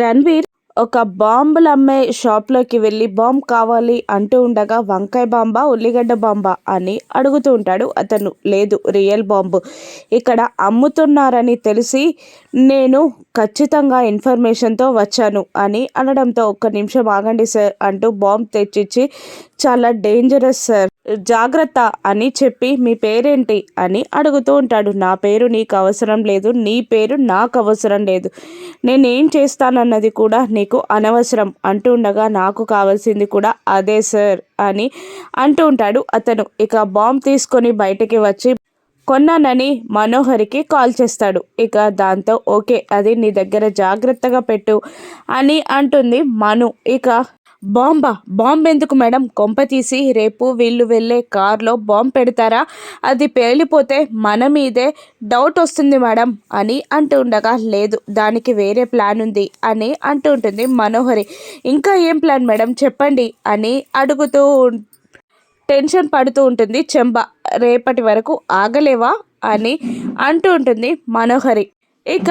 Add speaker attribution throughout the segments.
Speaker 1: రణ్వీర్ ఒక బాంబులు అమ్మే షాప్లోకి వెళ్ళి బాంబ్ కావాలి అంటూ ఉండగా వంకాయ బాంబా ఉల్లిగడ్డ బాంబా అని అడుగుతూ ఉంటాడు అతను. లేదు రియల్ బాంబు. ఇక్కడ అమ్ముతున్నారని తెలిసి నేను ఖచ్చితంగా ఇన్ఫర్మేషన్తో వచ్చాను అని అనడంతో ఒక్క నిమిషం ఆగండి సార్ అంటూ బాంబ్ తెచ్చిచ్చి చాలా డేంజరస్ సార్. జాగ్రత్త అని చెప్పి మీ పేరేంటి అని అడుగుతూ ఉంటాడు. నా పేరు నీకు అవసరం లేదు నీ పేరు నాకు అవసరం లేదు. నేనేం చేస్తానన్నది కూడా నీకు అనవసరం అంటూ ఉండగా నాకు కావాల్సింది కూడా అదే సార్ అని అంటూ ఉంటాడు అతను. ఇక బాంబ్ తీసుకొని బయటికి వచ్చి కొన్నానని మనోహరికి కాల్ చేస్తాడు. ఇక దాంతో ఓకే అది నీ దగ్గర జాగ్రత్తగా పెట్టు అని అంటుంది మను. ఇక బాంబా బాంబ్ ఎందుకు మేడం? కొంప తీసి రేపు వీళ్ళు వెళ్ళే కార్లో బాంబ్ పెడతారా? అది పేలిపోతే మన మీదే డౌట్ వస్తుంది మేడం అని అంటూ ఉండగా లేదు దానికి వేరే ప్లాన్ ఉంది అని అంటూ ఉంటుంది మనోహరి. ఇంకా ఏం ప్లాన్ మేడం? చెప్పండి అని అడుగుతూ టెన్షన్ పడుతూ ఉంటుంది చెంబ. రేపటి వరకు ఆగలేవా అని అంటూ ఉంటుంది మనోహరి. ఇక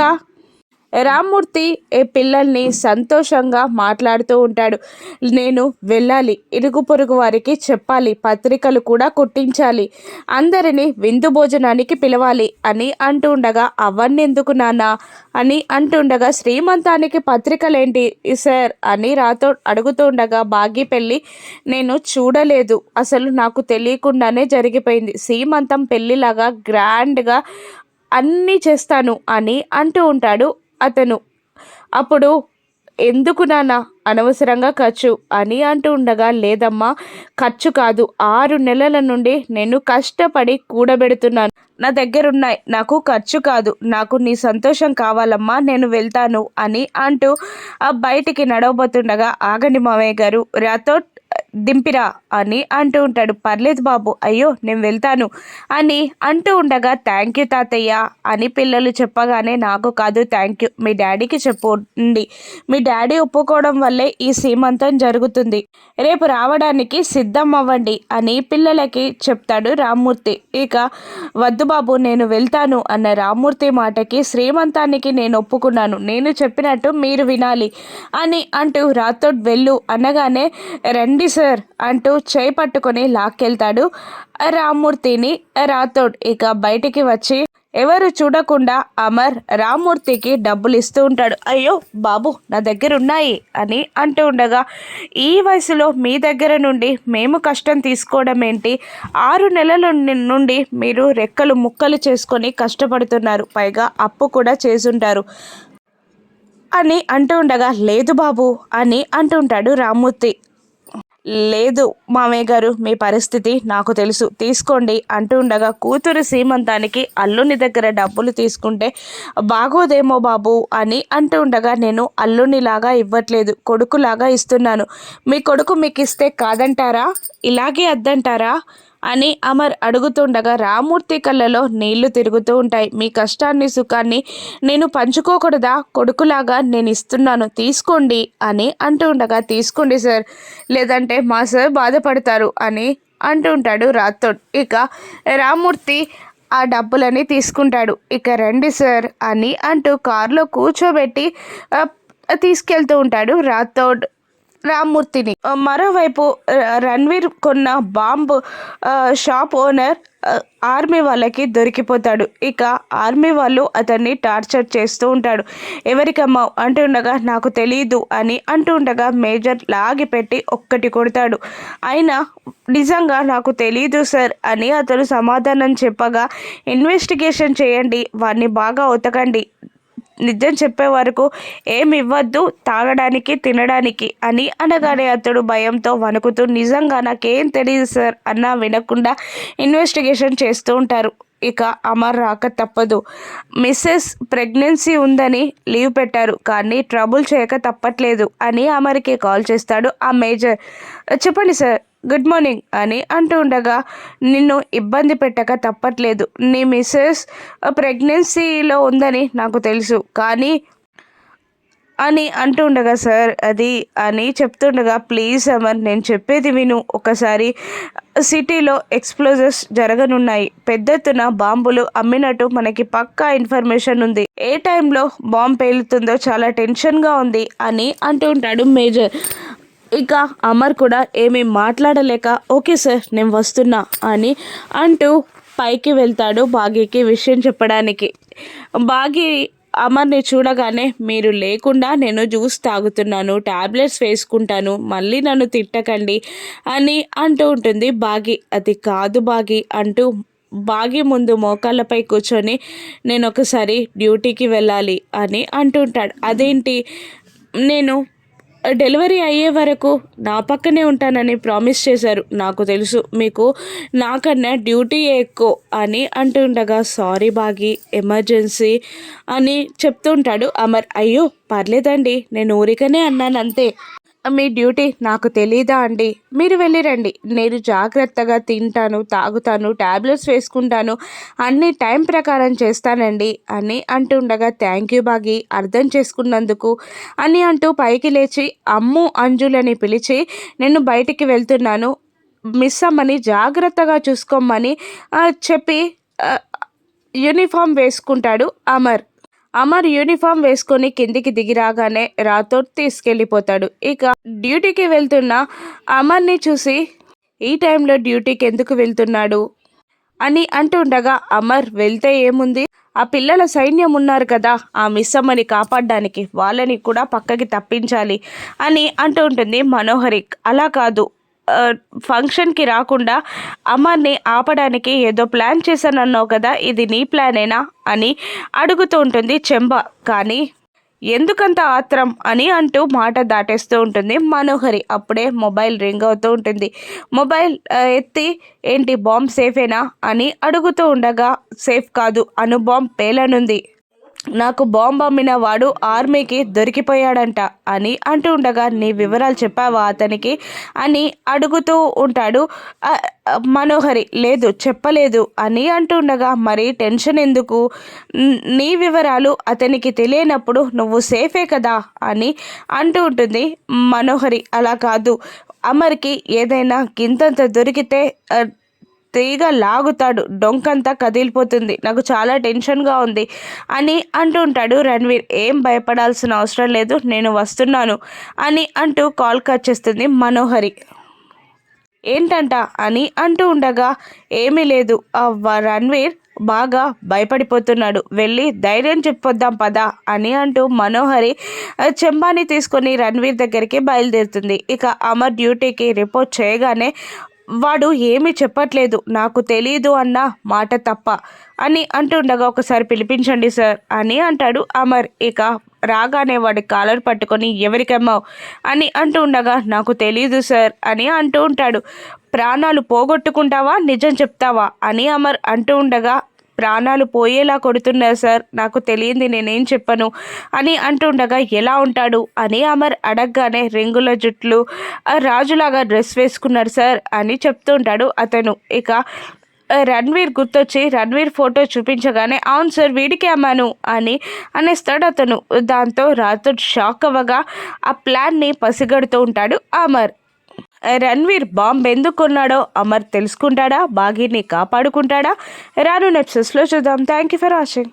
Speaker 1: రామ్మూర్తి ఏ పిల్లల్ని సంతోషంగా మాట్లాడుతూ ఉంటాడు. నేను వెళ్ళాలి. ఇరుగు పొరుగు వారికి చెప్పాలి. పత్రికలు కూడా కుట్టించాలి. అందరినీ విందు భోజనానికి పిలవాలి అని అంటూ ఉండగా అవన్నీ ఎందుకు నాన్న అని అంటుండగా శ్రీమంతానికి పత్రికలేంటి సార్ అని రాతో అడుగుతూ ఉండగా బాగి పెళ్ళి నేను చూడలేదు. అసలు నాకు తెలియకుండానే జరిగిపోయింది. శ్రీమంతం పెళ్ళిలాగా గ్రాండ్గా అన్నీ చేస్తాను అని అంటూ ఉంటాడు. అతను. అప్పుడు ఎందుకు నాన్న అనవసరంగా ఖర్చు? అని అంటూ ఉండగా లేదమ్మా ఖర్చు కాదు. ఆరు నెలల నుండి నేను కష్టపడి కూడబెడుతున్నాను. నా దగ్గరున్నాయి. నాకు ఖర్చు కాదు. నాకు నీ సంతోషం కావాలమ్మా నేను వెళ్తాను అని అంటూ ఆ బయటికి నడవబోతుండగా ఆగండి మామయ్య గారు. రాతో దింపిరా అని అంటూ ఉంటాడు. పర్లేదు బాబు అయ్యో నేను వెళ్తాను అని అంటూ ఉండగా థ్యాంక్ యూ తాతయ్య అని పిల్లలు చెప్పగానే నాకు కాదు థ్యాంక్ యూ మీ డాడీకి చెప్పండి. మీ డాడీ ఒప్పుకోవడం వల్లే ఈ సీమంతం జరుగుతుంది. రేపు రావడానికి సిద్ధం అవ్వండి అని పిల్లలకి చెప్తాడు రామ్మూర్తి. ఇక వద్దు బాబు నేను వెళ్తాను అన్న రామ్మూర్తి మాటకి శ్రీమంతానికి నేను ఒప్పుకున్నాను. నేను చెప్పినట్టు మీరు వినాలి అని అంటూ రాతోడ్ వెళ్ళు అనగానే రండి సార్ అంటూ చేయి పట్టుకొని లాక్కెళ్తాడు రామ్మూర్తిని. రాథోడ్ ఇక బయటికి వచ్చి ఎవరు చూడకుండా అమర్ రామ్మూర్తికి డబ్బులు ఇస్తూ ఉంటాడు. అయ్యో బాబు నా దగ్గర ఉన్నాయి అని అంటూ ఉండగా ఈ వయసులో మీ దగ్గర నుండి మేము కష్టం తీసుకోవడం ఏంటి? ఆరు నెలల నుండి మీరు రెక్కలు ముక్కలు చేసుకొని కష్టపడుతున్నారు పైగా అప్పు కూడా చేసుంటారు అని అంటూ ఉండగా లేదు బాబు అని అంటుంటాడు రామ్మూర్తి. లేదు మామయ్య గారు మీ పరిస్థితి నాకు తెలుసు. తీసుకోండి అంటూ ఉండగా కూతురు సీమంతానికి అల్లుని దగ్గర డబ్బులు తీసుకుంటే బాగోదేమో బాబు అని అంటూ ఉండగా నేను అల్లునిలాగా ఇవ్వట్లేదు కొడుకులాగా ఇస్తున్నాను. మీ కొడుకు మీకు ఇస్తే కాదంటారా? ఇలాగే అద్దంటారా? అని అమర్ అడుగుతుండగా రామూర్తి కళ్ళలో నీళ్ళు తిరుగుతూ ఉంటాయి. మీ కష్టాన్ని సుఖాన్ని నేను పంచుకోకూడదా? కొడుకులాగా నేను ఇస్తున్నాను. తీసుకోండి అని అంటూ ఉండగా తీసుకోండి సార్. లేదంటే మా సార్ బాధపడతారు అని అంటూ ఉంటాడు రాథోడ్. ఇక రామూర్తి ఆ డబ్బులని తీసుకుంటాడు. ఇక రండి సార్ అని అంటూ కారులో కూర్చోబెట్టి తీసుకెళ్తూ ఉంటాడు రాథోడ్. రామ్మూర్తిని. మరోవైపు రణ్వీర్ కొన్న బాంబు షాప్ ఓనర్ ఆర్మీ వాళ్ళకి దొరికిపోతాడు. ఇక ఆర్మీ వాళ్ళు అతన్ని టార్చర్ చేస్తూ ఉంటాడు. ఎవరికమ్మా అంటుండగా నాకు తెలియదు అని అంటుండగా మేజర్ లాగి పెట్టి ఒక్కటి కొడతాడు. అయినా నిజంగా నాకు తెలియదు సార్ అని అతను సమాధానం చెప్పగా ఇన్వెస్టిగేషన్ చేయండి వాడిని బాగా ఉతకండి నిజం చెప్పే వరకు ఏమి ఇవ్వద్దు తాగడానికి తినడానికి అని అనగానే అతడు భయంతో వణుకుతూ నిజంగా నాకేం తెలియదు సార్ అన్నా వినకుండా ఇన్వెస్టిగేషన్ చేస్తూ ఉంటారు. ఇక అమర్ రాక తప్పదు. మిస్సెస్ ప్రెగ్నెన్సీ ఉందని లీవ్ పెట్టారు కానీ ట్రబుల్ చేయక తప్పట్లేదు అని అమర్కి కాల్ చేస్తాడు ఆ మేజర్. చెప్పండి సార్ గుడ్ మార్నింగ్ అని అంటూ ఉండగా నిన్ను ఇబ్బంది పెట్టక తప్పట్లేదు. నీ మిస్సెస్ ప్రెగ్నెన్సీలో ఉందని నాకు తెలుసు కానీ అని అంటుండగా సార్ అది అని చెప్తుండగా ప్లీజ్ అమర్ నేను చెప్పేది విను. ఒకసారి సిటీలో ఎక్స్ప్లోజర్స్ జరగనున్నాయి. పెద్ద ఎత్తున బాంబులు అమ్మినట్టు మనకి పక్కా ఇన్ఫర్మేషన్ ఉంది. ఏ టైంలో బాంబు పేలుతుందో చాలా టెన్షన్గా ఉంది అని అంటూ ఉంటాడు మేజర్. ఇక అమర్ కూడా ఏమీ మాట్లాడలేక ఓకే సార్ నేను వస్తున్నా అని అంటూ పైకి వెళ్తాడు బాగీకి విషయం చెప్పడానికి. బాగీ అమర్ని చూడగానే మీరు లేకుండా నేను జ్యూస్ తాగుతున్నాను ట్యాబ్లెట్స్ వేసుకుంటాను మళ్ళీ నన్ను తిట్టకండి అని అంటూ ఉంటుంది బాగి. అది కాదు బాగి అంటూ బాగి ముందు మోకాళ్ళపై కూర్చొని నేను ఒకసారి డ్యూటీకి వెళ్ళాలి అని అంటుంటాడు అదేంటి? నేను డెలివరీ అయ్యే వరకు నా పక్కనే ఉంటానని ప్రామిస్ చేశారు. నాకు తెలుసు. మీకు నాకన్నా డ్యూటీ ఎక్కువ అని అంటుండగా సారీ బాగి ఎమర్జెన్సీ అని చెప్తుంటాడు అమర్. అయ్యో పర్లేదండి. నేను ఊరికనే అన్నాను అంతే. మీ డ్యూటీ నాకు తెలీదా అండి? మీరు వెళ్ళిరండి నేను జాగ్రత్తగా తింటాను తాగుతాను ట్యాబ్లెట్స్ వేసుకుంటాను అన్ని టైం ప్రకారం చేస్తానండి అని అంటుండగా థ్యాంక్ యూ బాగి అర్థం చేసుకున్నందుకు అని అంటూ పైకి లేచి అమ్ము అంజులని పిలిచి నేను బయటికి వెళ్తున్నాను. మిస్ అమ్మని జాగ్రత్తగా చూసుకోమని చెప్పి యూనిఫామ్ వేసుకుంటాడు అమర్. అమర్ యూనిఫామ్ వేసుకొని కిందికి దిగి రాగానే రాథోడ్ తీసుకెళ్ళిపోతాడు. ఇక డ్యూటీకి వెళ్తున్న అమర్ని చూసి ఈ టైంలో డ్యూటీకి ఎందుకు వెళ్తున్నాడు? అని అంటుండగా అమర్ వెళ్తే ఏముంది? ఆ పిల్లల సైన్యం ఉన్నారు కదా ఆ మిస్సమ్మని కాపాడడానికి వాళ్ళని కూడా పక్కకి తప్పించాలి అని అంటూ ఉంటుంది మనోహరి అలా కాదు ఫంక్షన్కి రాకుండా అమ్మని ఆపడానికి ఏదో ప్లాన్ చేశానన్నావు కదా ఇది నీ ప్లానేనా అని అడుగుతూ ఉంటుంది చెంబ. కానీ ఎందుకంత ఆత్రం అని అంటూ మాట దాటేస్తూ ఉంటుంది మనోహరి. అప్పుడే మొబైల్ రింగ్ అవుతూ ఉంటుంది. మొబైల్ ఎత్తి ఏంటి బాంబ్ సేఫేనా? అని అడుగుతూ ఉండగా సేఫ్ కాదు. అను బాంబ్ పేలనుంది. నాకు బాంబు అమ్మిన వాడు ఆర్మీకి దొరికిపోయాడంట అని అంటూ ఉండగా నీ వివరాలు చెప్పావా అతనికి? అని అడుగుతూ ఉంటాడు. మనోహరి లేదు చెప్పలేదు అని అంటుండగా మరి టెన్షన్ ఎందుకు? నీ వివరాలు అతనికి తెలియనప్పుడు నువ్వు సేఫే కదా? అని అంటూ ఉంటుంది. మనోహరి అలా కాదు. అమర్కి ఏదైనా గింతంత దొరికితే తీగ లాగుతాడు. డొంకంతా కదిలిపోతుంది. నాకు చాలా టెన్షన్గా ఉంది అని అంటుంటాడు రణ్వీర్. ఏం భయపడాల్సిన అవసరం లేదు నేను వస్తున్నాను అని అంటూ కాల్ కట్ చేస్తుంది మనోహరి. ఏంటంట? అని అంటూ ఉండగా ఏమీ లేదు. రణ్వీర్ బాగా భయపడిపోతున్నాడు. వెళ్ళి ధైర్యం చెప్పొద్దాం పదా అని అంటూ మనోహరి చెంబాని తీసుకొని రణ్వీర్ దగ్గరికి బయలుదేరుతుంది. ఇక అమర్ డ్యూటీకి రిపోర్ట్ చేయగానే వాడు ఏమీ చెప్పట్లేదు. నాకు తెలీదు అన్న మాట తప్ప అని అంటుండగా ఒకసారి పిలిపించండి సార్ అని అంటాడు అమర్. ఇక రాగానే వాడి కాలర్ పట్టుకొని ఎవరికమ్మావు అని అంటూ ఉండగా నాకు తెలీదు సార్ అని అంటూ ఉంటాడు. ప్రాణాలు పోగొట్టుకుంటావా? నిజం చెప్తావా? అని అమర్ అంటూ ఉండగా ప్రాణాలు పోయేలా కొడుతున్నారు సార్. నాకు తెలియంది నేనేం చెప్పను. అని అంటుండగా ఎలా ఉంటాడు? అని అమర్ అడగగానే రింగుల జుట్లు రాజులాగా డ్రెస్ వేసుకున్నారు సార్. అని చెప్తుంటాడు అతను. ఇక రణ్వీర్ గుర్తొచ్చి రణ్వీర్ ఫోటో చూపించగానే అవును సార్ వీడికి అమ్మాను. అని అనేస్తాడు అతను. దాంతో రాతో షాక్ అవ్వగా ఆ ప్లాన్ని పసిగడుతూ ఉంటాడు అమర్. రణ్వీర్ బాంబ్ ఎందుకున్నాడో అమర్ తెలుసుకుంటాడా? బాగీని కాపాడుకుంటాడా? రాను నెప్సెస్లో చూద్దాం. Thank you for watching